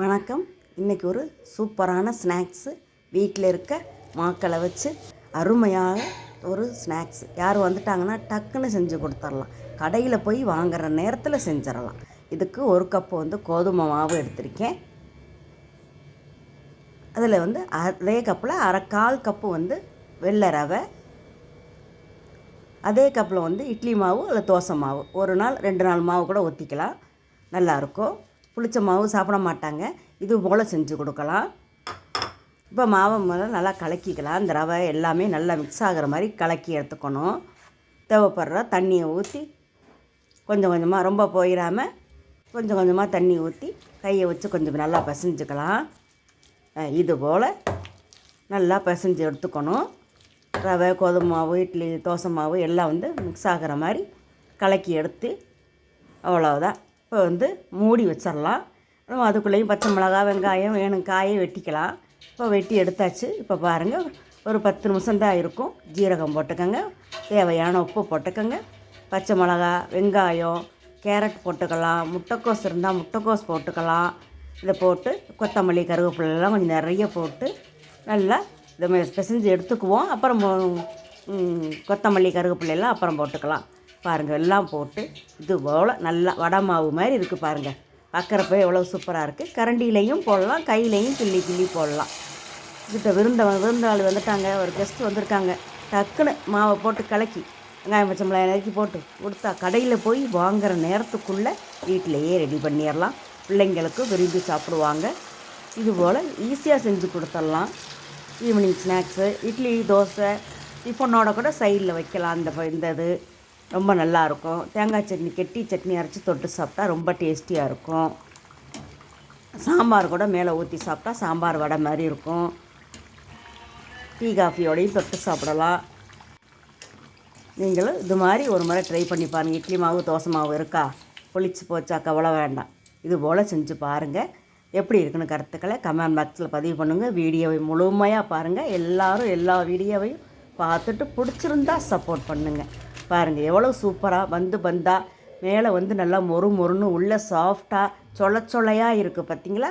வணக்கம். இன்றைக்கி ஒரு சூப்பரான ஸ்நாக்ஸு. வீட்டில் இருக்க மாக்களை வச்சு அருமையாக ஒரு ஸ்நாக்ஸ். யார் வந்துட்டாங்கன்னா டக்குன்னு செஞ்சு கொடுத்துர்லாம். கடையில் போய் வாங்குகிற நேரத்தில் செஞ்சிடலாம். இதுக்கு ஒரு கப்பு வந்து கோதுமை மாவு எடுத்திருக்கேன். அதில் வந்து அதே கப்பில் அரை கால் கப்பு வந்து வெள்ளை ரவை. அதே கப்பில் வந்து இட்லி மாவு இல்லை தோசை மாவு. ஒரு நாள் ரெண்டு நாள் மாவு கூட ஊற்றிக்கலாம் நல்லாயிருக்கும் புளிச்ச மாவு சாப்பிட மாட்டாங்க. இது போல் செஞ்சு கொடுக்கலாம். இப்போ மாவை முதல்ல நல்லா கலக்கிக்கலாம். இந்த ரவை எல்லாமே நல்லா மிக்ஸ் ஆகிற மாதிரி கலக்கி எடுத்துக்கணும். தேவைப்படுற தண்ணியை ஊற்றி கொஞ்சம் கொஞ்சமாக ரொம்ப போயிடாமல் கொஞ்சம் கொஞ்சமாக தண்ணி ஊற்றி கையை வச்சு கொஞ்சம் நல்லா பிசைஞ்சுக்கலாம். இது போல் நல்லா பிசைஞ்சு எடுத்துக்கணும். ரவை கோதுமை மாவு இட்லி தோசை மாவு எல்லாம் வந்து மிக்ஸ் ஆகிற மாதிரி கலக்கி எடுத்து அவ்வளோதான் இப்போ வந்து மூடி வச்சிடலாம் அதுக்குள்ளேயும் பச்சை மிளகா வெங்காயம் வேணும் காயை வெட்டிக்கலாம். இப்போ வெட்டி எடுத்தாச்சு. இப்போ பாருங்கள் ஒரு பத்து நிமிஷம் தான் இருக்கும். ஜீரகம் போட்டுக்கோங்க. தேவையான உப்பு போட்டுக்கோங்க. பச்சை மிளகா வெங்காயம் கேரட் போட்டுக்கலாம். முட்டைக்கோஸ் இருந்தால் முட்டைக்கோஸ் போட்டுக்கலாம். இதை போட்டு கொத்தமல்லி கருவேப்பிலெல்லாம் கொஞ்சம் நிறைய போட்டு நல்லா இதை மாதிரி பிசைஞ்சு எடுத்துக்குவோம். அப்புறம் கொத்தமல்லி கருவேப்பிலை அப்புறம் போட்டுக்கலாம். பாருங்கள் எல்லாம் போட்டு இது போல் நல்லா வடை மாவு மாதிரி இருக்குது பாருங்கள் பார்க்குறப்ப எவ்வளோ சூப்பராக இருக்குது கரண்டிலையும் போடலாம் கையிலையும் கிள்ளி கிள்ளி போடலாம். கிட்ட விருந்த விருந்தாள் வந்துட்டாங்க ஒரு கெஸ்ட்டு வந்திருக்காங்க. டக்குன்னு மாவை போட்டு கலக்கி வெங்காயம் பச்சை மிளகாய் நறுக்கி போட்டு கொடுத்தா கடையில் போய் வாங்குகிற நேரத்துக்குள்ளே வீட்டிலையே ரெடி பண்ணிடலாம். பிள்ளைங்களுக்கு விரும்பி சாப்பிடுவாங்க. இதுபோல் ஈஸியாக செஞ்சு கொடுத்துடலாம். ஈவினிங் ஸ்நாக்ஸு இட்லி தோசை டிஃபனோட கூட சைடில் வைக்கலாம். அந்த இந்த இது. ரொம்ப நல்லாயிருக்கும் தேங்காய் சட்னி கெட்டி சட்னி அரைச்சி தொட்டு சாப்பிட்டா ரொம்ப டேஸ்டியாக இருக்கும். சாம்பார் கூட மேலே ஊற்றி சாப்பிட்டா சாம்பார் வடை மாதிரி இருக்கும். டீ காஃபியோடையும் தொட்டு சாப்பிடலாம். நீங்களும் இது மாதிரி ஒரு முறை ட்ரை பண்ணி பாருங்கள் இட்லி மாவு தோசை மாவு இருக்கா? புளிச்சு போச்சா? கவலை வேண்டாம். இது போல் செஞ்சு பாருங்கள் எப்படி இருக்குன்னு கருத்துக்களை கமெண்ட் பாக்ஸில் பதிவு பண்ணுங்கள் வீடியோவை முழுமையாக பாருங்கள் எல்லோரும் எல்லா வீடியோவையும் பார்த்துட்டு பிடிச்சிருந்தா சப்போர்ட் பண்ணுங்கள் பாருங்கள் எவ்வளோ சூப்பராக வந்து வந்தால் மேலே வந்து நல்லா மொறு மொறுன்னு உள்ளே சாஃப்டாக சொல சொலையாக இருக்குது பார்த்தீங்களா